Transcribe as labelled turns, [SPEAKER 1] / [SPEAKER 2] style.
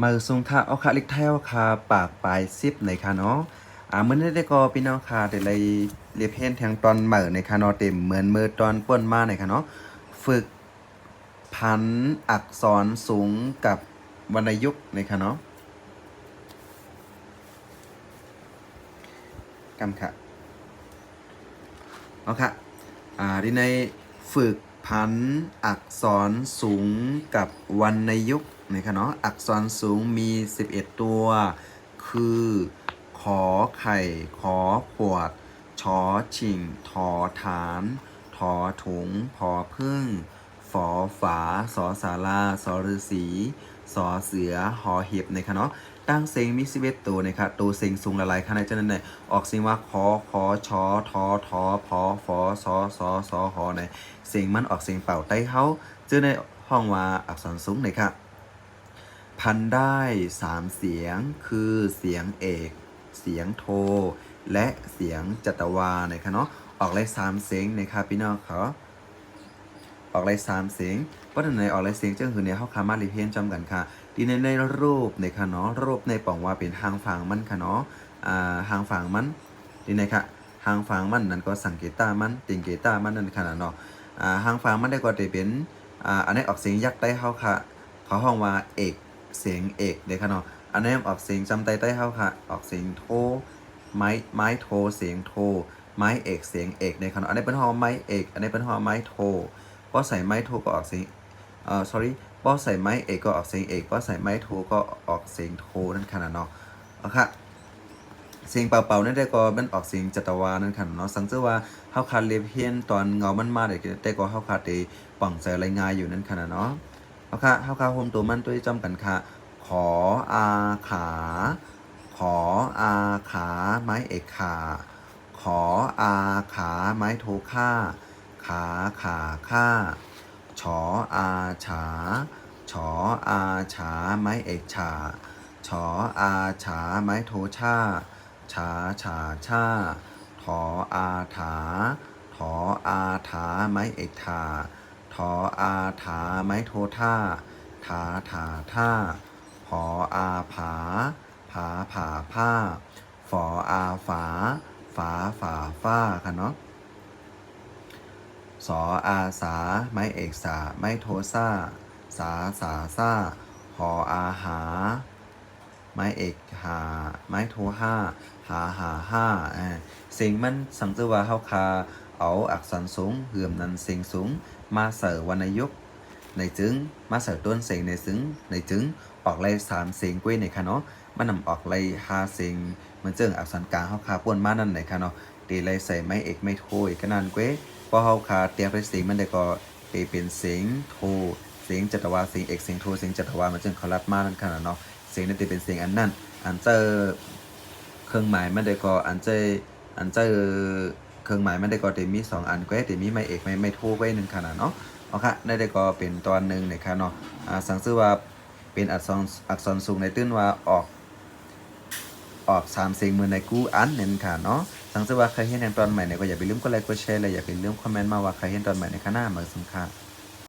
[SPEAKER 1] มาสุงค่ะเอาค่ะลิกแท้วค่ะปากปลายซิบในค่ะเนาะอ่าเมื้อได้ก็พี่น้องค่ะได้เลยเรียบเห็นทงตอนเหม่อในค่ะเนาะเต็มเหมือนมือตอนป่นมาในค่ะเนาะฝึกพันอักษรสูงกับวรรณยุกต์ในค่ะเนาะกำค่ะเอาค่ะอ่าที่ในฝึกพันอักษรสูงกับวรรณยุกต์ นะครับเนาะอักษรสูงมี 11 ตัว คือ ขอไข่ ขอขวด ชอชิงทอฐานทอถุงพอพึ่ง ฝอฝา สอสาราสอฤาษีสอเสือ หอเห็บนะครับเนาะตั้งเสียงมี11ตัวนะครับตัวเสียงสูงละลายขนาดนั้นเนี่ยออกเสียงว่าคอคอชอทอทอพอฟอสอสอสอหอในเสียงมันออกเสียงเป่าใต้เฮาเจอในห้องว่าอักษรสูงเลยครับ พันได้ 3 เสียงคือเสียงเอก เสียงโท และเสียงจัตวานะครับเนาะออกเลย3เสียงนะครับพี่น้องเขาออกเลย3เสียงเพราะฉะนั้นออกเลยเสียงจึงคือเนี่ยเขาคามารีเพนจำกันค่ะดีในในรูปในคะเนาะรูปในป่องว่าเป็นหางฝางมันค่ะเนาะอ่าหางฝางมันดีในคะหางฝางมันนั่นก็สังเกตามันติงเกตามันนั่นค่ะเนาะอ่าหางฝางมันได้ก็ได้เป็นอ่าอันนี้ออกเสียงยักษ์ใต้เฮาค่ะเขาห้องว่าเอก เสียงเอกเด้ค่ะเนาะอันนี้ออกเสียงจำใต้ใต้เฮาค่ะ ออกเสียงโทไม้ไม้โทเสียงโท ไม้เอกเสียงเอกในค่ะเนาะอันนี้เป็นห้องไม้เอกอันนี้เป็นห้องไม้โทพราะใส่ไม้โทก็ออกเสียงเอ่อ sorry ป้อใส่ไม้เอกก็ออกเสียงเอกป้อใส่ไม้โทก็ออกเสียงโทนั่นขนาดเนาะเอาค่ะเสียงเป่าๆนั่นได้ก็มันออกเสียงจัตวานั่นขนาดเนาะสังเกตว่าเฮาคาเรียบเฮียนตอนเงามันมาได้ก็ได้ก็เฮาคาเตป่องใจรายงานอยู่นั่นขนาดเนาะ เอาค่ะเฮาคาโฮมตัวมันตัวจำกันค่ะ ขออาขา ขออาขาไม้เอกขา ขออาขาไม้โทค่า ขาขาค่าชออาฉาชออาฉาไม้เอกฉาชออาฉาไม้โทชาฉาฉาชาทออาถาทออาถาไม้เอกถา ทออาถาไม้โทท่า ถาถาท่าผออาผา ผาผาผ้า ฝออาฝา ฝาฝาฟ้าค่ะเนาะสออาสา ไม้เอกสา ไม้โทซาสาสาซาหออาหา ไม้เอกหา ไม้โทห้า หาหาห้าเอ่สิ่งมันสังเกตว่าเฮาคา เอาอักษรสูงเหื่อมนันเสียงสูง มาเสริวรรณยุกในจึง มาเสริต้นเสียงในซึ่งในจึงออกเลยสามเสียงกล้วยในค่ะเนาะมันนำออกเลยห้าเสียงเหมือนเจิงอักษรกลางเฮาคาป่วนมานั่นไหนค่ะเนาะตีเลยใส่ไม้เอกไม่โทอีกก็นั่นกล้วยพอเฮาคาเตรียมไปเสียงมันได้ก็เอเป็นเสียงโทเสียงจัตวาเสียงเอกเสียงโทเสียงจัตวามันจึงเขารัดมานั่นขนาดเนาะเสียงนั่นจะเป็นเสียงอันนั้นอันเจอเครื่องหมายมันได้ก็อันเจออันเจอ เครื่องหมายมันได้ก็จะมีสองอันก้แต่มีไม่เอกไม่ไม่โทไว้หนึ่งขนาดเนาะเอาค่ะได้ได้ก็เป็นตอนหนึ่งนะครับเนาะอ่าสังซื้อว่าเป็นอักษรอักษรสูงในตื้นว่าออกออกสามเสียงมือในกู้อันเน้นค่ะเนาะสังเกตว่าใครเห็นตอนใหม่เนี่ยก็อย่าไปลืมกดไลค์กดแชร์เลยอย่าไปลืมคอมเมนต์มาว่าใครเห็นตอนใหม่ในข้างหน้ามาสำคัญ